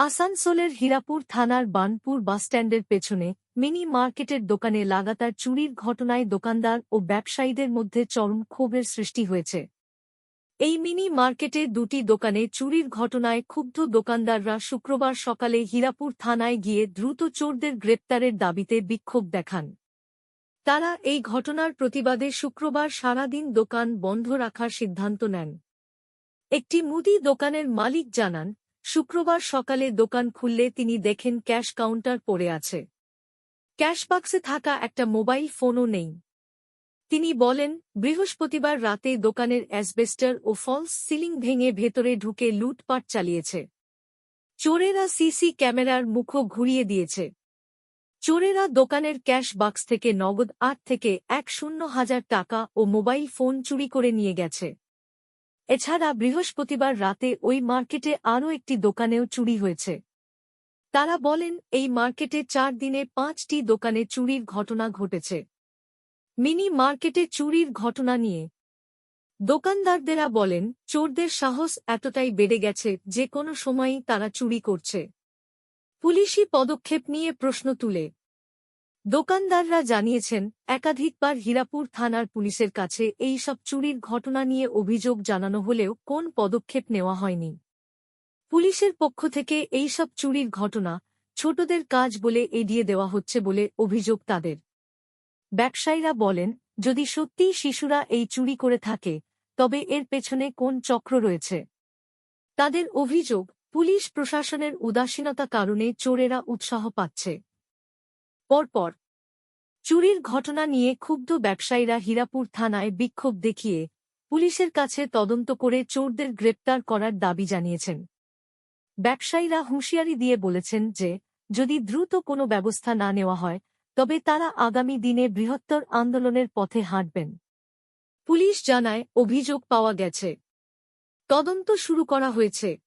আসানসোলের হীরাপুর থানার বানপুর বাসস্ট্যান্ডের পেছনে মিনি মার্কেটের দোকানে লাগাতার চুরির ঘটনায় দোকানদার ও ব্যবসায়ীদের মধ্যে চরম ক্ষোভের সৃষ্টি হয়েছে। এই মিনি মার্কেটে দুটি দোকানে চুরির ঘটনায় ক্ষুব্ধ দোকানদাররা শুক্রবার সকালে হীরাপুর থানায় গিয়ে দ্রুত চোরদের গ্রেপ্তারের দাবিতে বিক্ষোভ দেখান। তারা এই ঘটনার প্রতিবাদে শুক্রবার সারাদিন দোকান বন্ধ রাখার সিদ্ধান্ত নেন। একটি মুদি দোকানের মালিক জানান শুক্রবার সকালে দোকান খুললে তিনি দেখেন ক্যাশ কাউন্টার পড়ে আছে। ক্যাশ বাক্সে থাকা একটা মোবাইল ফোনও নেই। তিনি বলেন, বৃহস্পতিবার রাতে দোকানের অ্যাসবেস্টার ও ফলস সিলিং ভেঙে ভেতরে ঢুকে লুটপাট চালিয়েছে। চোরেরা সিসি ক্যামেরার মুখও ঘুরিয়ে দিয়েছে। চোরেরা দোকানের ক্যাশ বাক্স থেকে নগদ আট থেকে এক শূন্য হাজার টাকা ও মোবাইল ফোন চুরি করে নিয়ে গেছে। এছাড়া বৃহস্পতিবার রাতে ওই মার্কেটে আরও একটি দোকানেও চুরি হয়েছে। তারা বলেন, এই মার্কেটে চার দিনে পাঁচটি দোকানে চুরির ঘটনা ঘটেছে। মিনি মার্কেটে চুরির ঘটনা নিয়ে। দোকানদারদেরা বলেন, চোরদের সাহস এতটাই বেড়ে গেছে যে কোনো সময়ই তারা চুরি করছে। পুলিশি পদক্ষেপ নিয়ে প্রশ্ন তুলে। দোকানদাররা জানিয়েছেন, একাধিকবার হীরাপুর থানার পুলিশের কাছে এই সব চুরির ঘটনা নিয়ে অভিযোগ জানানো হলেও কোন পদক্ষেপ নেওয়া হয়নি। পুলিশের পক্ষ থেকে এই সব চুরির ঘটনা ছোটদের কাজ বলে এড়িয়ে দেওয়া হচ্ছে বলে অভিযোগ তাদের। ব্যবসায়ীরা বলেন, যদি সত্যিই শিশুরা এই চুরি করে থাকে, তবে এর পেছনে কোন চক্র রয়েছে? তাদের অভিযোগ, পুলিশ প্রশাসনের উদাসীনতা কারণে চোরেরা উৎসাহ পাচ্ছে। পরপর চুরির ঘটনা নিয়ে ক্ষুব্ধ ব্যবসায়ীরা হীরাপুর থানায় বিক্ষোভ দেখিয়ে পুলিশের কাছে তদন্ত করে চোরদের গ্রেপ্তার করার দাবি জানিয়েছেন। ব্যবসায়ীরা হুঁশিয়ারি দিয়ে বলেছেন যে, যদি দ্রুত কোনো ব্যবস্থা না নেওয়া হয়, তবে তারা আগামী দিনে বৃহত্তর আন্দোলনের পথে হাঁটবেন। পুলিশ জানায়, অভিযোগ পাওয়া গেছে। তদন্ত শুরু করা হয়েছে।